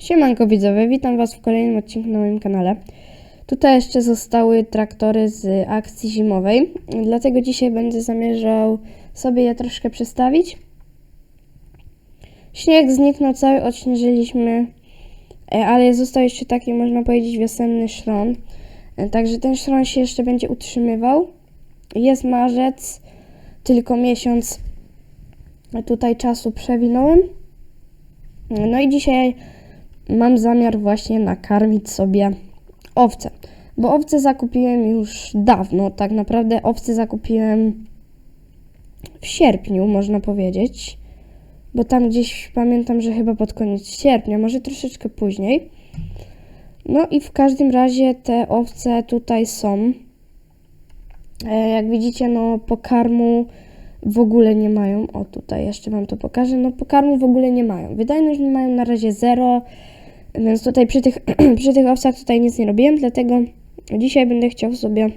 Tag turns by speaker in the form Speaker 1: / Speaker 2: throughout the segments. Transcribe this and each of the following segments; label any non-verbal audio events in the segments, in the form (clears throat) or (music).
Speaker 1: Siemanko widzowie, witam was w kolejnym odcinku na moim kanale. Tutaj jeszcze zostały traktory z akcji zimowej, dlatego dzisiaj będę zamierzał sobie je troszkę przestawić. Śnieg zniknął cały, odśnieżyliśmy, e, ale został jeszcze taki, można powiedzieć, wiosenny szron. E, Także ten szron się jeszcze będzie utrzymywał. Jest marzec, tylko miesiąc tutaj czasu przewinąłem. No i dzisiaj mam zamiar właśnie nakarmić sobie owce. Bo owce zakupiłem już dawno. Tak naprawdę owce zakupiłem w sierpniu, można powiedzieć. Bo tam gdzieś pamiętam, że chyba pod koniec sierpnia, może troszeczkę później. No i w każdym razie te owce tutaj są. E, Jak widzicie, no pokarmu w ogóle nie mają. O, tutaj jeszcze Wam to pokażę. No pokarmu w ogóle nie mają. Wydajność mają na razie zero, więc tutaj przy tych, (clears throat) przy tych owcach tutaj nic nie robiłem, dlatego dzisiaj będę chciał sobie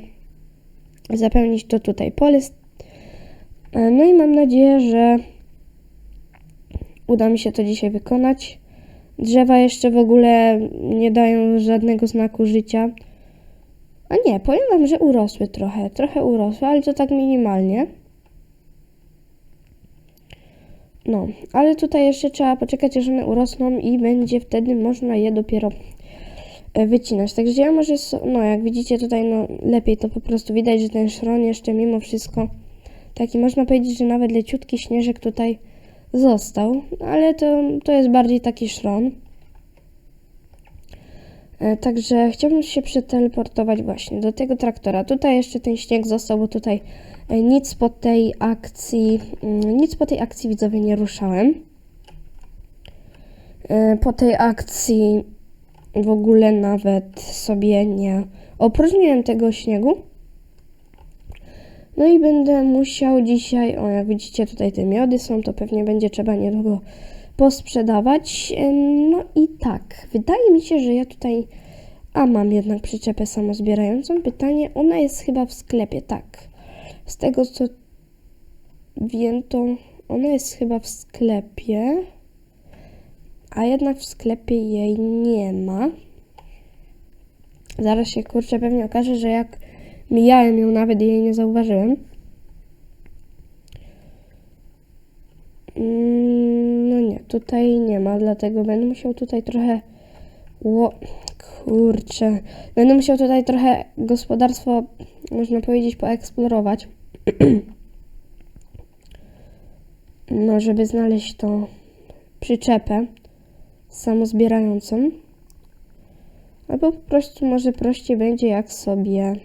Speaker 1: zapełnić to tutaj pole. No i mam nadzieję, że uda mi się to dzisiaj wykonać. Drzewa jeszcze w ogóle nie dają żadnego znaku życia. A nie, powiem Wam, że urosły trochę. Trochę urosły, ale to tak minimalnie. No, ale tutaj jeszcze trzeba poczekać, aż one urosną i będzie wtedy można je dopiero e, wycinać. Także ja może, no jak widzicie tutaj, no lepiej to po prostu widać, że ten szron jeszcze mimo wszystko taki można powiedzieć, że nawet leciutki śnieżek tutaj został, ale to, to jest bardziej taki szron. E, Także chciałbym się przeteleportować właśnie do tego traktora. Tutaj jeszcze ten śnieg został, bo tutaj e, nic po tej akcji, mm, nic po tej akcji widzowie nie ruszałem. E, Po tej akcji w ogóle nawet sobie nie opróżniłem tego śniegu. No i będę musiał dzisiaj, o jak widzicie tutaj te miody są, to pewnie będzie trzeba niedługo posprzedawać. Em, No i tak, wydaje mi się, że ja tutaj, a mam jednak przyczepę samozbierającą. Pytanie, ona jest chyba w sklepie, tak. Z tego co wiem, to ona jest chyba w sklepie, a jednak w sklepie jej nie ma. Zaraz się kurczę pewnie okaże, że jak mijałem ją, nawet jej nie zauważyłem. Mm, tutaj nie ma, dlatego będę musiał tutaj trochę. Ło, kurczę. Będę musiał tutaj trochę gospodarstwo, można powiedzieć, poeksplorować. (clears throat) No, żeby znaleźć to przyczepę samozbierającą. Albo po prostu może prościej będzie, jak sobie.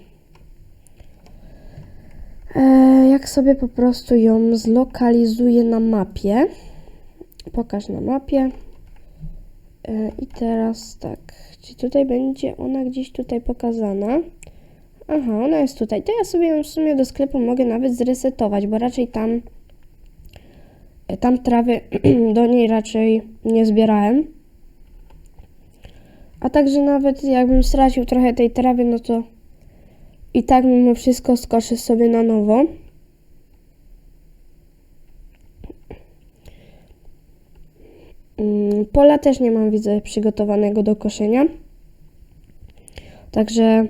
Speaker 1: E, jak sobie po prostu ją zlokalizuję na mapie. Pokaż na mapie. E, I teraz tak. Czy tutaj będzie ona gdzieś tutaj pokazana? Aha, ona jest tutaj. To ja sobie ją w sumie do sklepu mogę nawet zresetować, bo raczej tam e, tam trawy (clears throat) do niej raczej nie zbierałem. A także nawet jakbym stracił trochę tej trawy, no to i tak mimo wszystko skoszę sobie na nowo. Pola też nie mam, widzę, przygotowanego do koszenia. Także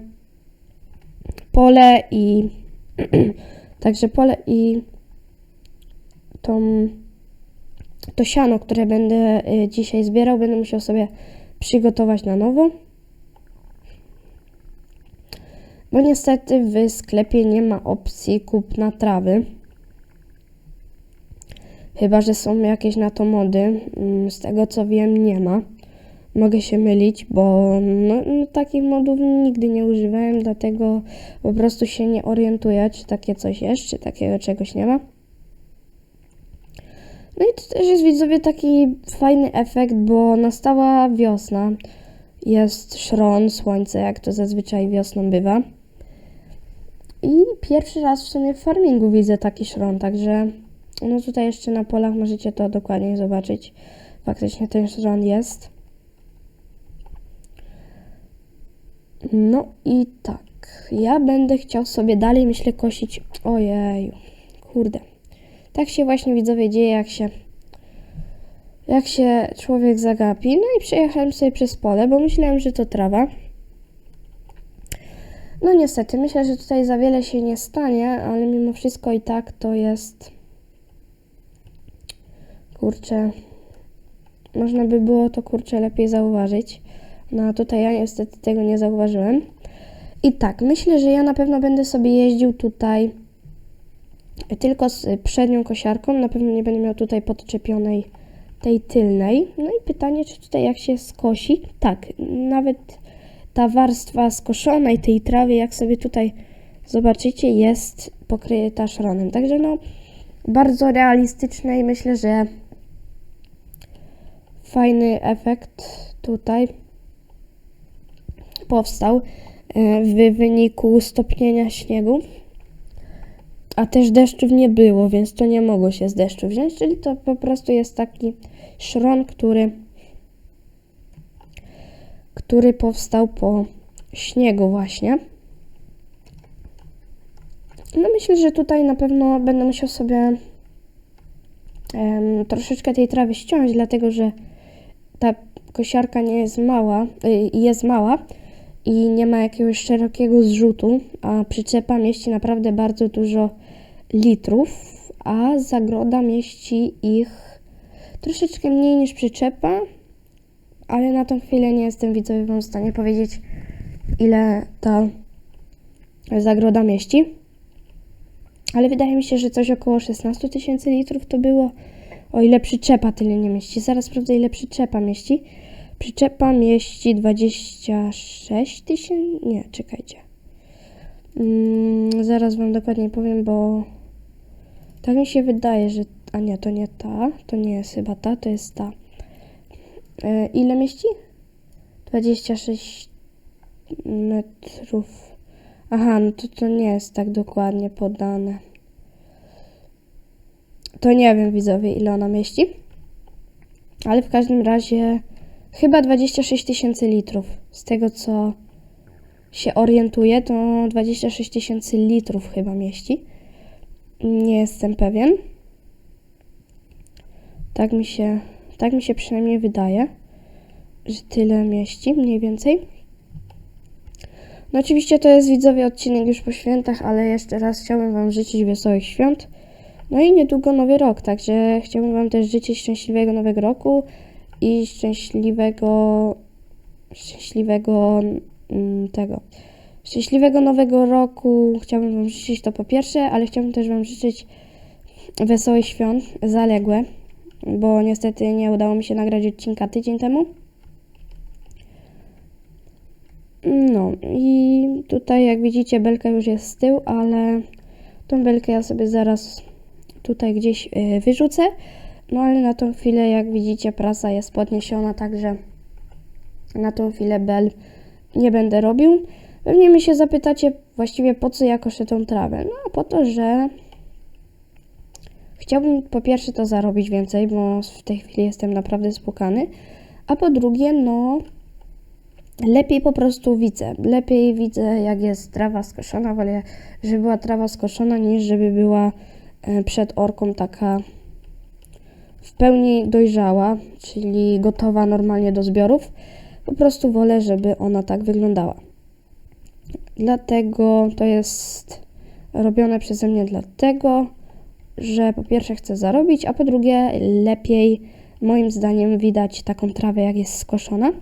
Speaker 1: pole i (clears throat) także pole i tą, to siano, które będę y, dzisiaj zbierał, będę musiał sobie przygotować na nowo. Bo niestety w sklepie nie ma opcji kupna trawy. Chyba, że są jakieś na to mody. Mm, Z tego co wiem, nie ma. Mogę się mylić, bo no, no, takich modów nigdy nie używałem, dlatego po prostu się nie orientuję, czy takie coś jest, czy takiego czegoś nie ma. No i to też jest widzowie taki fajny efekt, bo nastała wiosna. Jest szron, słońce, jak to zazwyczaj wiosną bywa. I pierwszy raz w sumie w farmingu widzę taki szron, także no tutaj jeszcze na polach możecie to dokładnie zobaczyć. Faktycznie ten szron jest. No i tak, ja będę chciał sobie dalej, myślę, kosić. Ojeju, kurde. Tak się właśnie widzowie dzieje, jak się jak się człowiek zagapi. No i przejechałem sobie przez pole, bo myślałem, że to trawa. No niestety, myślę, że tutaj za wiele się nie stanie, ale mimo wszystko i tak to jest. Kurczę. Można by było to kurczę lepiej zauważyć. No a tutaj ja niestety tego nie zauważyłem. I tak, myślę, że ja na pewno będę sobie jeździł tutaj tylko z przednią kosiarką. Na pewno nie będę miał tutaj podczepionej tej tylnej. No i pytanie, czy tutaj jak się skosi? Tak, nawet ta warstwa skoszonej tej trawy, jak sobie tutaj zobaczycie, jest pokryta szronem. Także no, bardzo realistyczne i myślę, że fajny efekt tutaj powstał e, w wyniku stopnienia śniegu. A też deszczów nie było, więc to nie mogło się z deszczu wziąć, czyli to po prostu jest taki szron, który, który powstał po śniegu właśnie. No myślę, że tutaj na pewno będę musiał sobie em, troszeczkę tej trawy ściąć, dlatego że ta kosiarka nie jest mała, y, jest mała i nie ma jakiegoś szerokiego zrzutu, a przyczepa mieści naprawdę bardzo dużo litrów, a zagroda mieści ich troszeczkę mniej niż przyczepa, ale na tą chwilę nie jestem widzowie w stanie powiedzieć, ile ta zagroda mieści. Ale wydaje mi się, że coś około 16 tysięcy litrów to było, o ile przyczepa tyle nie mieści. Zaraz sprawdzę, ile przyczepa mieści. Przyczepa mieści 26 tysięcy. Nie, czekajcie. Mm, zaraz Wam dokładnie powiem, bo tak mi się wydaje, że. A nie, to nie ta. To nie jest chyba ta, to jest ta. E, ile mieści? 26 metrów. Aha, no to to nie jest tak dokładnie podane. To nie wiem, widzowie, ile ona mieści. Ale w każdym razie chyba 26 tysięcy litrów. Z tego co się orientuję, to 26 tysięcy litrów chyba mieści. Nie jestem pewien. Tak mi się, tak mi się przynajmniej wydaje, że tyle mieści, mniej więcej. No oczywiście to jest widzowie odcinek już po świętach, ale jeszcze raz chciałbym Wam życzyć wesołych świąt. No i niedługo nowy rok, także chciałbym Wam też życzyć szczęśliwego nowego roku i szczęśliwego, szczęśliwego mm, tego, szczęśliwego nowego roku. Chciałbym Wam życzyć to po pierwsze, ale chciałbym też Wam życzyć wesołych świąt, zaległe, bo niestety nie udało mi się nagrać odcinka tydzień temu. No i tutaj jak widzicie belka już jest z tyłu, ale tą belkę ja sobie zaraz tutaj gdzieś y, wyrzucę. No ale na tą chwilę jak widzicie prasa jest podniesiona, także na tą chwilę bel nie będę robił. Pewnie mi się zapytacie właściwie po co ja koszę tą trawę. No po to, że chciałbym po pierwsze to zarobić więcej, bo w tej chwili jestem naprawdę spłukany. A po drugie, no lepiej po prostu widzę. Lepiej widzę, jak jest trawa skoszona. Wolę, żeby była trawa skoszona, niż żeby była przed orką taka w pełni dojrzała, czyli gotowa normalnie do zbiorów. Po prostu wolę, żeby ona tak wyglądała. Dlatego to jest robione przeze mnie dlatego, że po pierwsze chcę zarobić, a po drugie lepiej moim zdaniem widać taką trawę, jak jest skoszona.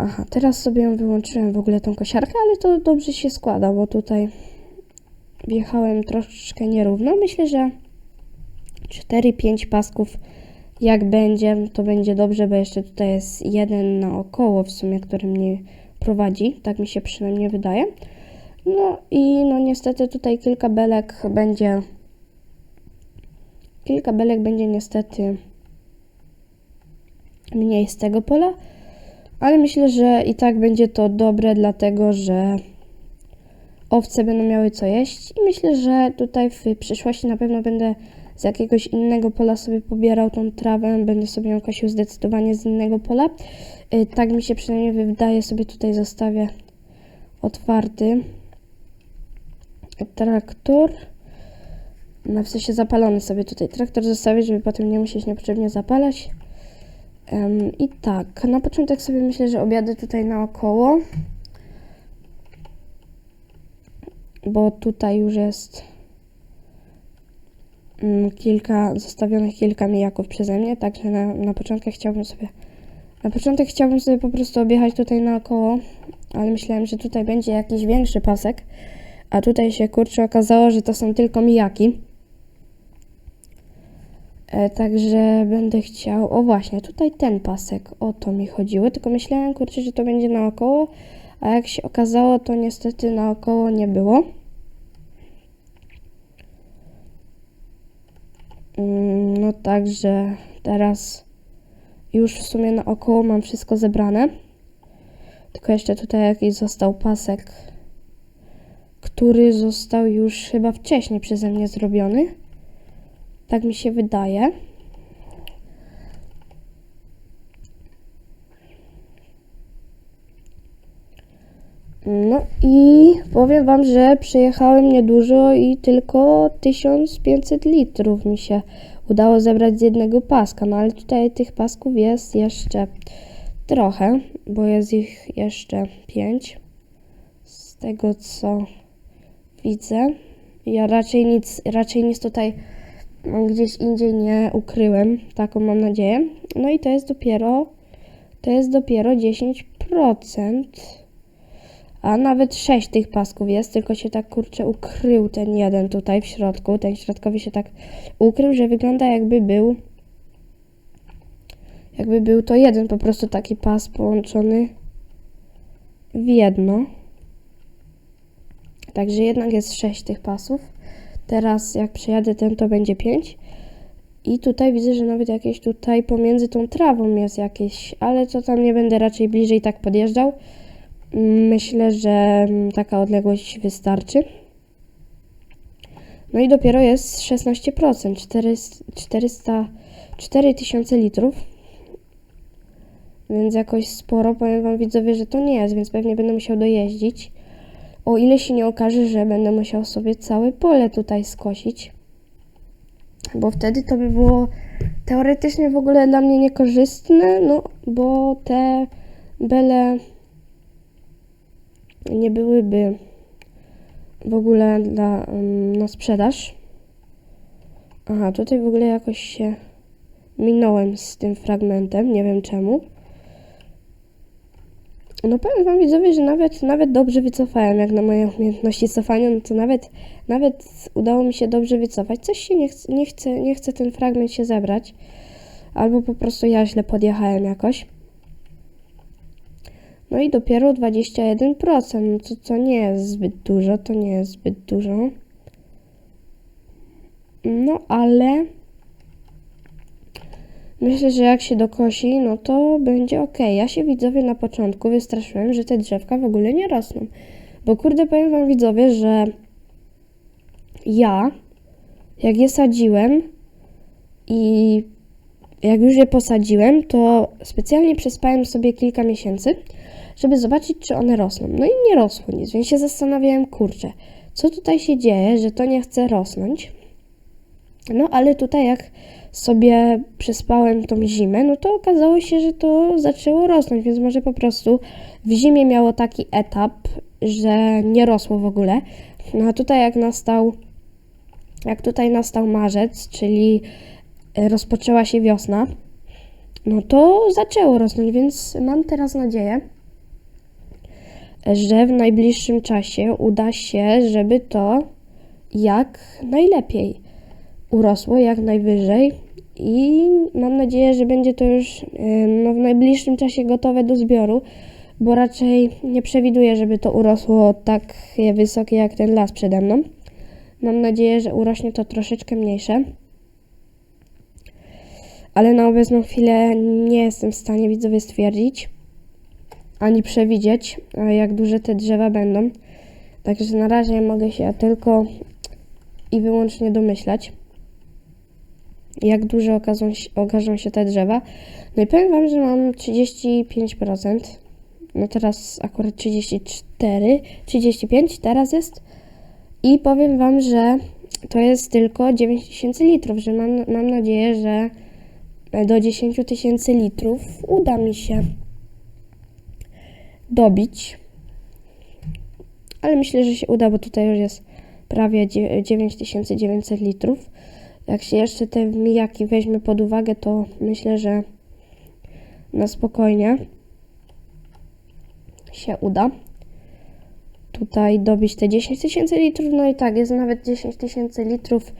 Speaker 1: Aha, teraz sobie wyłączyłem w ogóle tą kosiarkę, ale to dobrze się składa, bo tutaj wjechałem troszeczkę nierówno. Myślę, że 4-5 pasków jak będzie, to będzie dobrze, bo jeszcze tutaj jest jeden naokoło w sumie, który mnie prowadzi, tak mi się przynajmniej wydaje. No i no niestety tutaj kilka belek będzie kilka belek będzie niestety mniej z tego pola, ale myślę, że i tak będzie to dobre, dlatego że owce będą miały co jeść i myślę, że tutaj w przyszłości na pewno będę z jakiegoś innego pola sobie pobierał tą trawę, będę sobie ją kosił zdecydowanie z innego pola. Y, Tak mi się przynajmniej wydaje, sobie tutaj zostawię otwarty traktor. No w sensie zapalony sobie tutaj traktor zostawić, żeby potem nie musieć niepotrzebnie zapalać. Em, I tak, na początek sobie myślę, że objadę tutaj naokoło. Bo tutaj już jest mm, kilka, zostawionych kilka mijaków przeze mnie, także na, na początek chciałbym sobie na początek chciałbym sobie po prostu objechać tutaj naokoło, ale myślałem, że tutaj będzie jakiś większy pasek, a tutaj się kurczę okazało, że to są tylko mijaki. E, także będę chciał, o właśnie, tutaj ten pasek, o to mi chodziło, tylko myślałem kurczę, że to będzie naokoło, a jak się okazało, to niestety naokoło nie było. Mm, No także teraz już w sumie naokoło mam wszystko zebrane. Tylko jeszcze tutaj jakiś został pasek, który został już chyba wcześniej przeze mnie zrobiony. Tak mi się wydaje. No i powiem Wam, że przejechałem niedużo i tylko 1500 litrów mi się udało zebrać z jednego paska. No ale tutaj tych pasków jest jeszcze trochę, bo jest ich jeszcze 5. Z tego co widzę. Ja raczej nic, raczej nic tutaj gdzieś indziej nie ukryłem. Taką mam nadzieję. No i to jest dopiero to jest dopiero 10%. A nawet 6 tych pasków jest, tylko się tak kurczę ukrył ten jeden tutaj w środku. Ten środkowy się tak ukrył, że wygląda jakby był jakby był to jeden po prostu taki pas połączony w jedno. Także jednak jest 6 tych pasów. Teraz jak przejadę ten to będzie 5. I tutaj widzę, że nawet jakieś tutaj pomiędzy tą trawą jest jakieś, ale to tam nie będę raczej bliżej tak podjeżdżał. Myślę, że mm, taka odległość wystarczy. No i dopiero jest 16%, 400, 400 4000 litrów. Więc jakoś sporo, powiem Wam widzowie, że to nie jest, więc pewnie będę musiał dojeździć. O ile się nie okaże, że będę musiał sobie całe pole tutaj skosić. Bo wtedy to by było teoretycznie w ogóle dla mnie niekorzystne, no bo te bele nie byłyby w ogóle dla, na sprzedaż. Aha, tutaj w ogóle jakoś się minąłem z tym fragmentem, nie wiem czemu. No powiem wam widzowie, że nawet, nawet dobrze wycofałem, jak na moje umiejętności cofania, no to nawet, nawet udało mi się dobrze wycofać. Coś się nie chce, nie chce, nie chce ten fragment się zebrać. Albo po prostu ja źle podjechałem jakoś. No i dopiero 21%, no to, to nie jest zbyt dużo, to nie jest zbyt dużo. No ale myślę, że jak się dokosi, no to będzie ok. Ja się widzowie na początku wystraszyłem, że te drzewka w ogóle nie rosną. Bo kurde, powiem wam widzowie, że ja, jak je sadziłem i jak już je posadziłem, to specjalnie przespałem sobie kilka miesięcy, żeby zobaczyć, czy one rosną. No i nie rosło nic, więc się zastanawiałem, kurczę, co tutaj się dzieje, że to nie chce rosnąć. No ale tutaj jak sobie przespałem tą zimę, no to okazało się, że to zaczęło rosnąć, więc może po prostu w zimie miało taki etap, że nie rosło w ogóle. No a tutaj jak nastał, jak tutaj nastał marzec, czyli rozpoczęła się wiosna, no to zaczęło rosnąć, więc mam teraz nadzieję, że w najbliższym czasie uda się, żeby to jak najlepiej urosło, jak najwyżej i mam nadzieję, że będzie to już no, w najbliższym czasie gotowe do zbioru, bo raczej nie przewiduję, żeby to urosło tak wysokie jak ten las przede mną. Mam nadzieję, że urośnie to troszeczkę mniejsze ale na obecną chwilę nie jestem w stanie widzowie stwierdzić ani przewidzieć, jak duże te drzewa będą. Także na razie mogę się tylko i wyłącznie domyślać, jak duże okażą się, okażą się te drzewa. No i powiem Wam, że mam 35%. No teraz akurat 34, 35 teraz jest. I powiem Wam, że to jest tylko 9 tysięcy litrów, że mam, mam nadzieję, że do 10 tysięcy litrów uda mi się dobić. Ale myślę, że się uda, bo tutaj już jest prawie dzie- 9900 litrów. Jak się jeszcze te mijaki weźmie pod uwagę, to myślę, że na spokojnie się uda tutaj dobić te 10 tysięcy litrów. No i tak, jest nawet 10 tysięcy litrów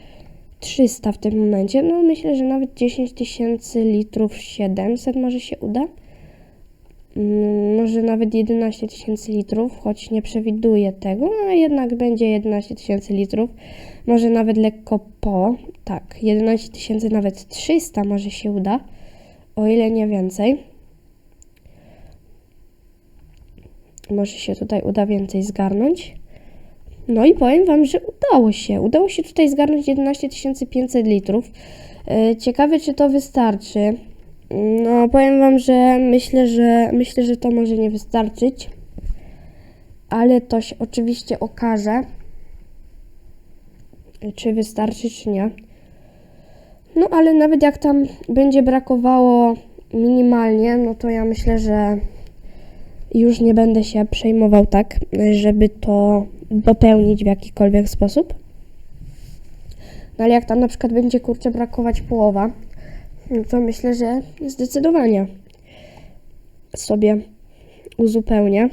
Speaker 1: 300 w tym momencie. No myślę, że nawet 10 tysięcy litrów 700 może się uda. Mm, Może nawet 11 tysięcy litrów, choć nie przewiduję tego, a jednak będzie 11 tysięcy litrów. Może nawet lekko po. Tak, 11 tysięcy, nawet 300 może się uda, o ile nie więcej. Może się tutaj uda więcej zgarnąć. No i powiem Wam, że udało się. Udało się tutaj zgarnąć 11 500 litrów. E, Ciekawe, czy to wystarczy. No, powiem Wam, że myślę, że myślę, że to może nie wystarczyć. Ale to się oczywiście okaże, czy wystarczy, czy nie. No, ale nawet jak tam będzie brakowało minimalnie, no to ja myślę, że już nie będę się przejmował tak, żeby to dopełnić w jakikolwiek sposób. No ale jak tam na przykład będzie kurczę brakować połowa, no to myślę, że zdecydowanie sobie uzupełnię.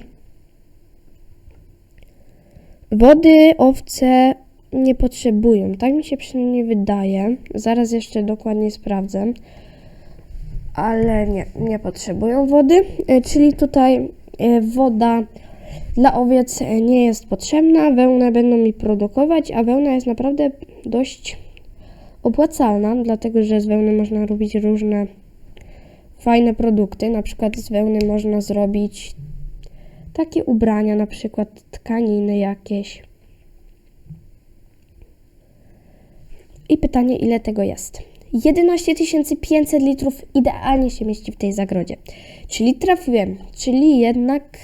Speaker 1: Wody owce nie potrzebują, tak mi się przynajmniej wydaje. Zaraz jeszcze dokładnie sprawdzę. Ale nie, nie potrzebują wody, E, czyli tutaj e, woda dla owiec e, nie jest potrzebna, wełnę będą mi produkować, a wełna jest naprawdę dość opłacalna, dlatego że z wełny można robić różne fajne produkty. Na przykład z wełny można zrobić takie ubrania, na przykład tkaniny jakieś. I pytanie, ile tego jest? 11 500 litrów idealnie się mieści w tej zagrodzie. Czyli trafiłem, czyli jednak,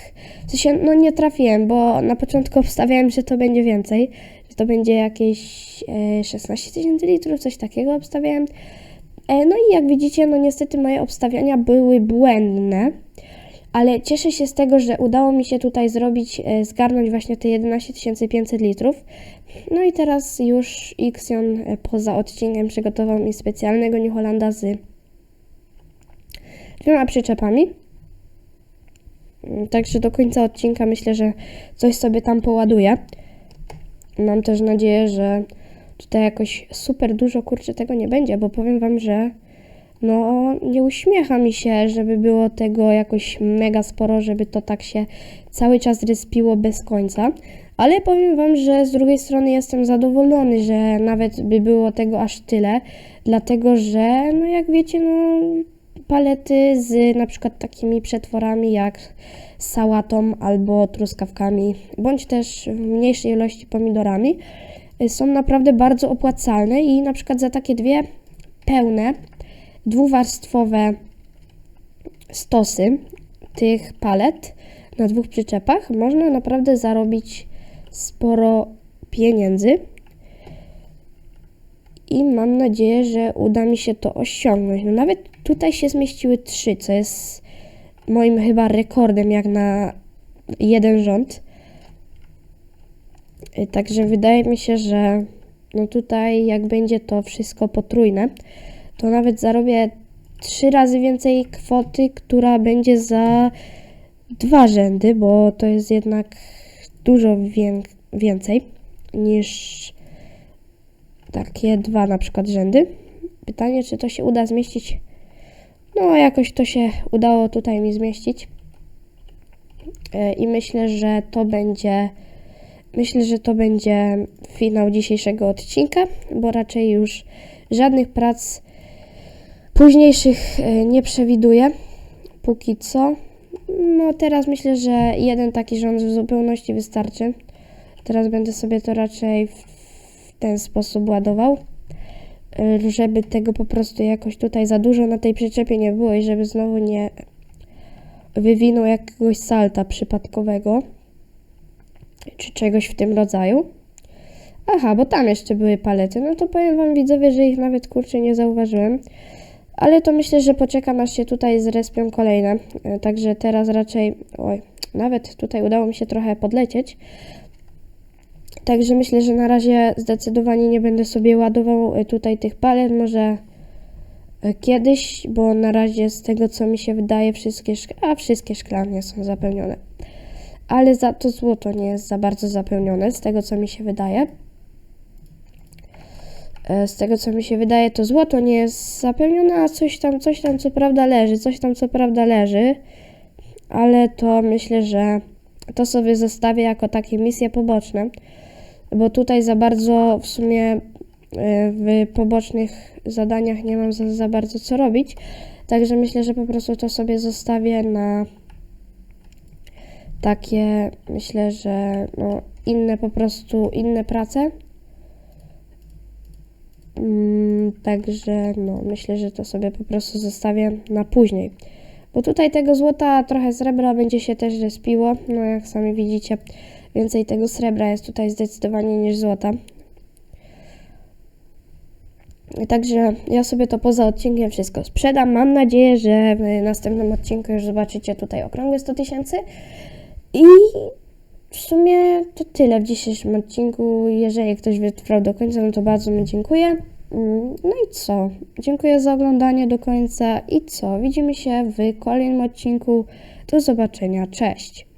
Speaker 1: w sensie, no nie trafiłem, bo na początku obstawiałem, że to będzie więcej, że to będzie jakieś e, 16 tysięcy litrów, coś takiego obstawiałem. E, no i jak widzicie, no niestety moje obstawiania były błędne, ale cieszę się z tego, że udało mi się tutaj zrobić, e, zgarnąć właśnie te 11 500 litrów. No i teraz już Ixion e, poza odcinkiem przygotował mi specjalnego New z dwiema przyczepami. Mm, Także do końca odcinka myślę, że coś sobie tam poładuję. Mam też nadzieję, że tutaj jakoś super dużo kurczę tego nie będzie, bo powiem Wam, że no nie uśmiecha mi się, żeby było tego jakoś mega sporo, żeby to tak się cały czas respiło bez końca. Ale powiem Wam, że z drugiej strony jestem zadowolony, że nawet by było tego aż tyle, dlatego że, no jak wiecie, no palety z na przykład takimi przetworami jak sałatą albo truskawkami, bądź też w mniejszej ilości pomidorami, y, są naprawdę bardzo opłacalne i na przykład za takie dwie pełne, dwuwarstwowe stosy tych palet na dwóch przyczepach można naprawdę zarobić sporo pieniędzy. I mam nadzieję, że uda mi się to osiągnąć. No nawet tutaj się zmieściły trzy, co jest moim chyba rekordem jak na jeden rząd. Y, Także wydaje mi się, że no tutaj jak będzie to wszystko potrójne, to nawet zarobię trzy razy więcej kwoty, która będzie za dwa rzędy, bo to jest jednak dużo wię- więcej niż takie dwa na przykład rzędy. Pytanie, czy to się uda zmieścić? No, jakoś to się udało tutaj mi zmieścić. E, I myślę, że to będzie. Myślę, że to będzie finał dzisiejszego odcinka, bo raczej już żadnych prac późniejszych e, nie przewiduję. Póki co. No, teraz myślę, że jeden taki rząd w zupełności wystarczy. Teraz będę sobie to raczej w ten sposób ładował, y, żeby tego po prostu jakoś tutaj za dużo na tej przyczepie nie było i żeby znowu nie wywinął jakiegoś salta przypadkowego czy czegoś w tym rodzaju. Aha, bo tam jeszcze były palety. No to powiem wam widzowie, że ich nawet kurczę nie zauważyłem. Ale to myślę, że poczekam aż się tutaj zrespią kolejne. E, Także teraz raczej... Oj, nawet tutaj udało mi się trochę podlecieć. Także myślę, że na razie zdecydowanie nie będę sobie ładował e, tutaj tych palet. Może e, kiedyś, bo na razie z tego co mi się wydaje wszystkie, a wszystkie szklarnie są zapełnione. Ale za to złoto nie jest za bardzo zapełnione, z tego co mi się wydaje. E, Z tego co mi się wydaje, to złoto nie jest zapełnione, a coś tam, coś tam co prawda leży, coś tam co prawda leży, ale to myślę, że to sobie zostawię jako takie misje poboczne, bo tutaj za bardzo w sumie e, w pobocznych zadaniach nie mam za, za bardzo co robić, także myślę, że po prostu to sobie zostawię na takie, myślę, że no, inne po prostu, inne prace. Mm, Także no, myślę, że to sobie po prostu zostawię na później. Bo tutaj tego złota, trochę srebra będzie się też respiło. No jak sami widzicie, więcej tego srebra jest tutaj zdecydowanie niż złota. Także ja sobie to poza odcinkiem wszystko sprzedam. Mam nadzieję, że w następnym odcinku już zobaczycie tutaj okrągłe 100 tysięcy. I w sumie to tyle w dzisiejszym odcinku. Jeżeli ktoś wytrwał do końca, no to bardzo mu dziękuję. Mm, No i co? Dziękuję za oglądanie do końca i co? Widzimy się w kolejnym odcinku. Do zobaczenia. Cześć.